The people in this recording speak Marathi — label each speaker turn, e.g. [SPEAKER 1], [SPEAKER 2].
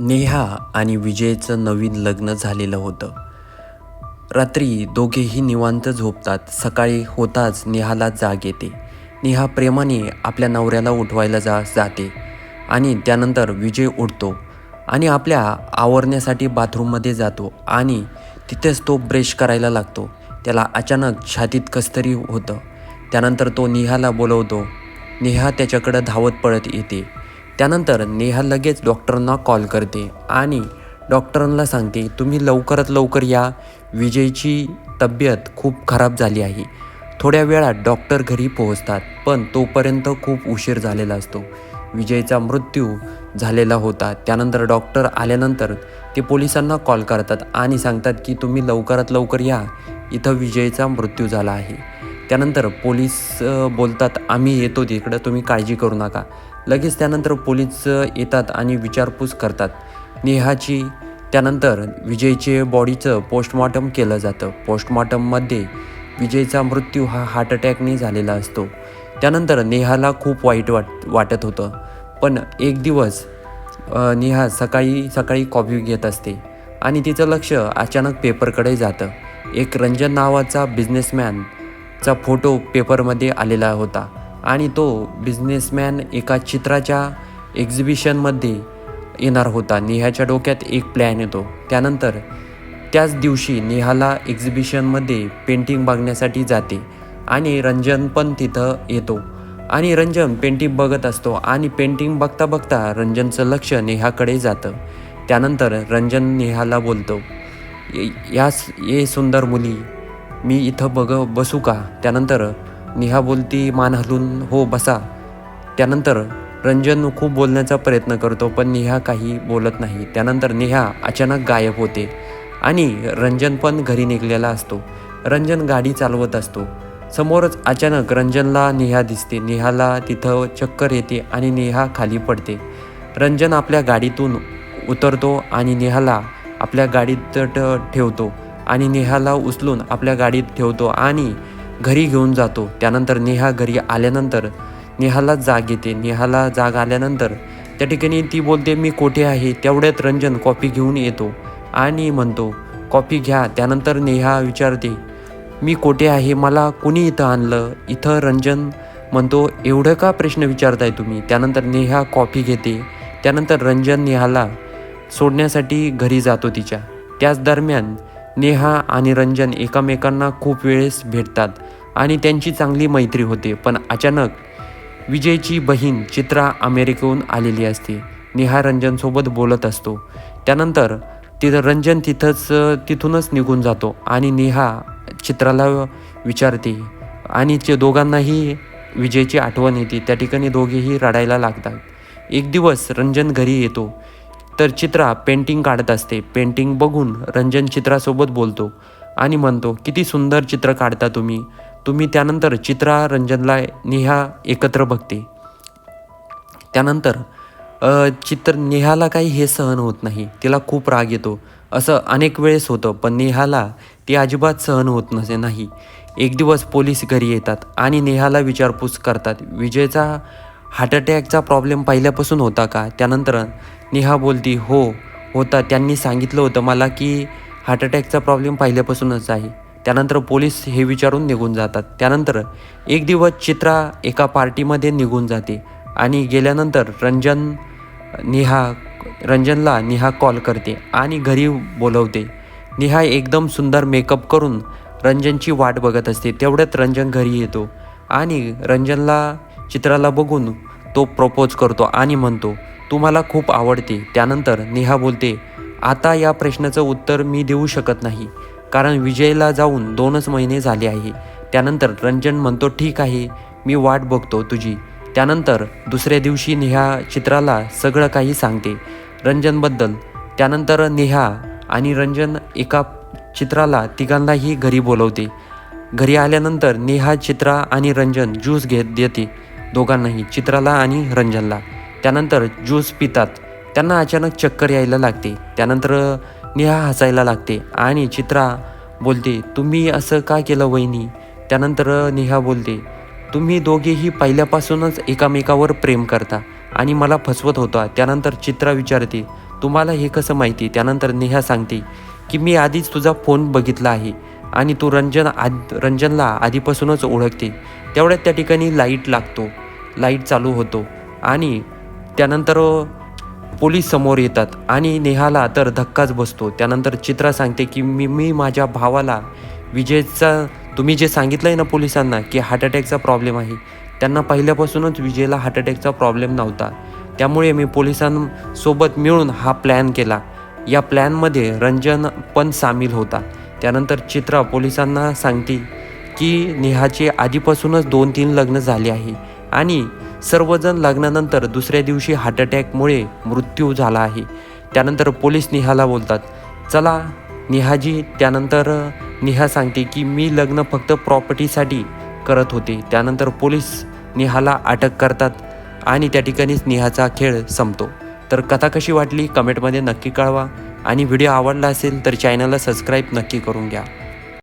[SPEAKER 1] नेहा आणि विजयचं नवीन लग्न झालेलं होतं. रात्री दोघेही निवांत झोपतात. सकाळी होताच नेहाला जाग येते. नेहा प्रेमाने आपल्या नवऱ्याला उठवायला जा जाते आणि त्यानंतर विजय उठतो आणि आपल्या आवरण्यासाठी बाथरूममध्ये जातो आणि तिथेच तो ब्रश करायला लागतो. त्याला अचानक छातीत कसतरी होतं. त्यानंतर तो नेहाला बोलवतो नेहा त्याच्याकडं धावत पळत येते. त्यानंतर नेहा लगेच डॉक्टरांना कॉल करते आणि डॉक्टरांना सांगते तुम्ही लवकरात लवकर या. विजयची तब्येत खूप खराब झाली आहे. थोड्या वेळात डॉक्टर घरी पोहोचतात पण तोपर्यंत खूप उशीर झालेला असतो. विजयचा मृत्यू झालेला होता. त्यानंतर डॉक्टर आल्यानंतर ते पोलिसांना कॉल करतात आणि सांगतात की तुम्ही लवकरात लवकर या. इथं विजयचा मृत्यू झाला आहे. त्यानंतर पोलीस बोलतात आम्ही येतो तिकडं. तुम्ही काळजी करू नका. लगेच त्यानंतर पोलीस येतात आणि विचारपूस करतात. नेहाची त्यानंतर विजयचे बॉडीचं पोस्टमॉर्टम केलं जातं. पोस्टमॉर्टममध्ये विजयचा मृत्यू हा हार्ट अटॅकने झालेला असतो. त्यानंतर नेहाला खूप वाईट वाट वाटत होतं. पण एक दिवस नेहा सकाळी सकाळी कॉफी घेत असते आणि तिचं लक्ष अचानक पेपरकडे जातं. एक रंजन नावाचा बिझनेसमॅनचा फोटो पेपरमध्ये आलेला होता. आणि तो बिझनेसमॅन एका चित्राच्या एक्झिबिशनमध्ये येणार होता. नेहाच्या डोक्यात एक प्लॅन येतो. त्यानंतर त्याच दिवशी नेहाला एक्झिबिशनमध्ये पेंटिंग बघण्यासाठी जाते आणि रंजन पण तिथं येतो. आणि रंजन पेंटिंग बघत असतो आणि पेंटिंग बघता बघता रंजनचं लक्ष नेहाकडे जातं. त्यानंतर रंजन नेहाला बोलतो "ये- यास ये सुंदर मुली मी इथं बघ बसू का? त्यानंतर नेहा बोलती मान हलून हो बसा. त्यानंतर रंजन खूप बोलण्याचा प्रयत्न करतो पण नेहा काही बोलत नाही. त्यानंतर नेहा अचानक गायब होते आणि रंजन पण घरी निघलेला असतो. रंजन गाडी चालवत असतो. समोरच अचानक रंजनला नेहा दिसते. नेहाला तिथं चक्कर येते आणि नेहा खाली पडते. रंजन आपल्या गाडीतून उतरतो आणि नेहाला आपल्या गाडीत ट- ठेवतो आणि नेहाला उचलून आपल्या गाडीत ठेवतो आणि घरी घेऊन जातो. त्यानंतर नेहा घरी आल्यानंतर नेहाला जाग येते. नेहाला जाग आल्यानंतर त्या ठिकाणी ती बोलते मी कोठे आहे? तेवढ्यात रंजन कॉफी घेऊन येतो आणि म्हणतो कॉफी घ्या. त्यानंतर नेहा विचारते मी कोठे आहे? मला कुणी इथं आणलं? इथं रंजन म्हणतो एवढं का प्रश्न विचारताय तुम्ही? त्यानंतर नेहा कॉफी घेते. त्यानंतर रंजन नेहाला सोडण्यासाठी घरी जातो तिच्या. त्याच दरम्यान नेहा आणि रंजन एकमेकांना खूप वेळेस भेटतात आणि त्यांची चांगली मैत्री होते पण अचानक विजयची बहीण चित्रा अमेरिकेहून आलेली असते. नेहा रंजनसोबत बोलत असतो. त्यानंतर तिथं रंजन तिथंच तिथूनच निघून जातो आणि नेहा चित्राला विचारते आणि ते दोघांनाही विजयची आठवण येते. त्या ठिकाणी दोघेही रडायला लागतात. एक दिवस रंजन घरी येतो. तर चित्रा पेंटिंग काढत असते. पेंटिंग बघून रंजन चित्रासोबत बोलतो आणि म्हणतो किती सुंदर चित्र काढता तुम्ही. तुम्ही त्यानंतर चित्रा रंजनला नेहा एकत्र बघते. त्यानंतर चित्र नेहाला काही हे सहन होत नाही. तिला खूप राग येतो. असं अनेक वेळेस होतं पण नेहाला ती अजिबात सहन होत नसे नाही. एक दिवस पोलीस घरी येतात आणि नेहाला विचारपूस करतात विजयचा हार्ट अटॅकचा प्रॉब्लेम पहिल्यापासून होता का? त्यानंतर नेहा बोलती हो होता. त्यांनी सांगितलं होतं मला की हार्ट अटॅकचा प्रॉब्लेम पहिल्यापासूनच आहे. त्यानंतर पोलीस हे विचारून निघून जातात. त्यानंतर एक दिवस चित्रा एका पार्टीमध्ये निघून जाते आणि गेल्यानंतर रंजन नेहा रंजनला नेहा कॉल करते आणि घरी बोलवते. नेहा एकदम सुंदर मेकअप करून रंजनची वाट बघत असते. तेवढ्यात रंजन घरी येतो आणि रंजनला चित्राला बघून तो प्रपोज करतो आणि म्हणतो तुम्हाला खूप आवडते. त्यानंतर नेहा बोलते आता या प्रश्नाचं उत्तर मी देऊ शकत नाही. कारण विजयला जाऊन दोनच महिने झाले आहे. त्यानंतर रंजन म्हणतो ठीक आहे मी वाट बघतो तुझी. त्यानंतर दुसऱ्या दिवशी नेहा चित्राला सगळं काही सांगते रंजनबद्दल. त्यानंतर नेहा आणि रंजन एका चित्राला तिघांनाही घरी बोलवते. घरी आल्यानंतर नेहा चित्रा आणि रंजन ज्यूस घेत देते दोघांनाही चित्राला आणि रंजनला. त्यानंतर ज्यूस पितात. त्यांना अचानक चक्कर यायला लागते. त्यानंतर नेहा हसायला लागते आणि चित्रा बोलते तुम्ही असं का केलं वहिनी? त्यानंतर नेहा बोलते तुम्ही दोघेही पहिल्यापासूनच एकामेकावर प्रेम करता आणि मला फसवत होता. त्यानंतर चित्रा विचारते तुम्हाला हे कसं माहिती? त्यानंतर नेहा सांगते की मी आधीच तुझा फोन बघितला आहे आणि तू रंजन आद रंजनला आधीपासूनच ओळखते. तेवढ्यात त्या ठिकाणी लाइट लागतो. लाइट चालू होतो आणि त्यानंतर पोलीस समोर येतात आणि नेहाला तर धक्काच बसतो. त्यानंतर चित्रा सांगते की मी मी माझ्या भावाला विजयचा तुम्ही जे सांगितलं आहे ना पोलिसांना की हार्ट अटॅकचा प्रॉब्लेम आहे त्यांना पहिल्यापासूनच विजयला हार्ट अटॅकचा प्रॉब्लेम नव्हता. त्यामुळे मी पोलिसांसोबत मिळून हा प्लॅन केला. या प्लॅनमध्ये रंजन पण सामील होता. त्यानंतर चित्रा पोलिसांना सांगते की नेहाचे आधीपासूनच दोन तीन लग्न झाले आहे आणि सर्वजण लग्नानंतर दुसऱ्या दिवशी हार्ट अटॅकमुळे मृत्यू झाला आहे. त्यानंतर पोलीस नेहाला बोलतात चला नेहाजी त्यानंतर नेहा सांगते की मी लग्न फक्त प्रॉपर्टीसाठी करत होते. त्यानंतर पोलीस नेहाला अटक करतात आणि त्या ठिकाणीच नेहाचा खेळ संपतो. तर कथा कशी वाटली? कमेंटमध्ये नक्की कळवा. आणि व्हिडिओ आवडला असेल तर चॅनलला सबस्क्राईब नक्की करून घ्या.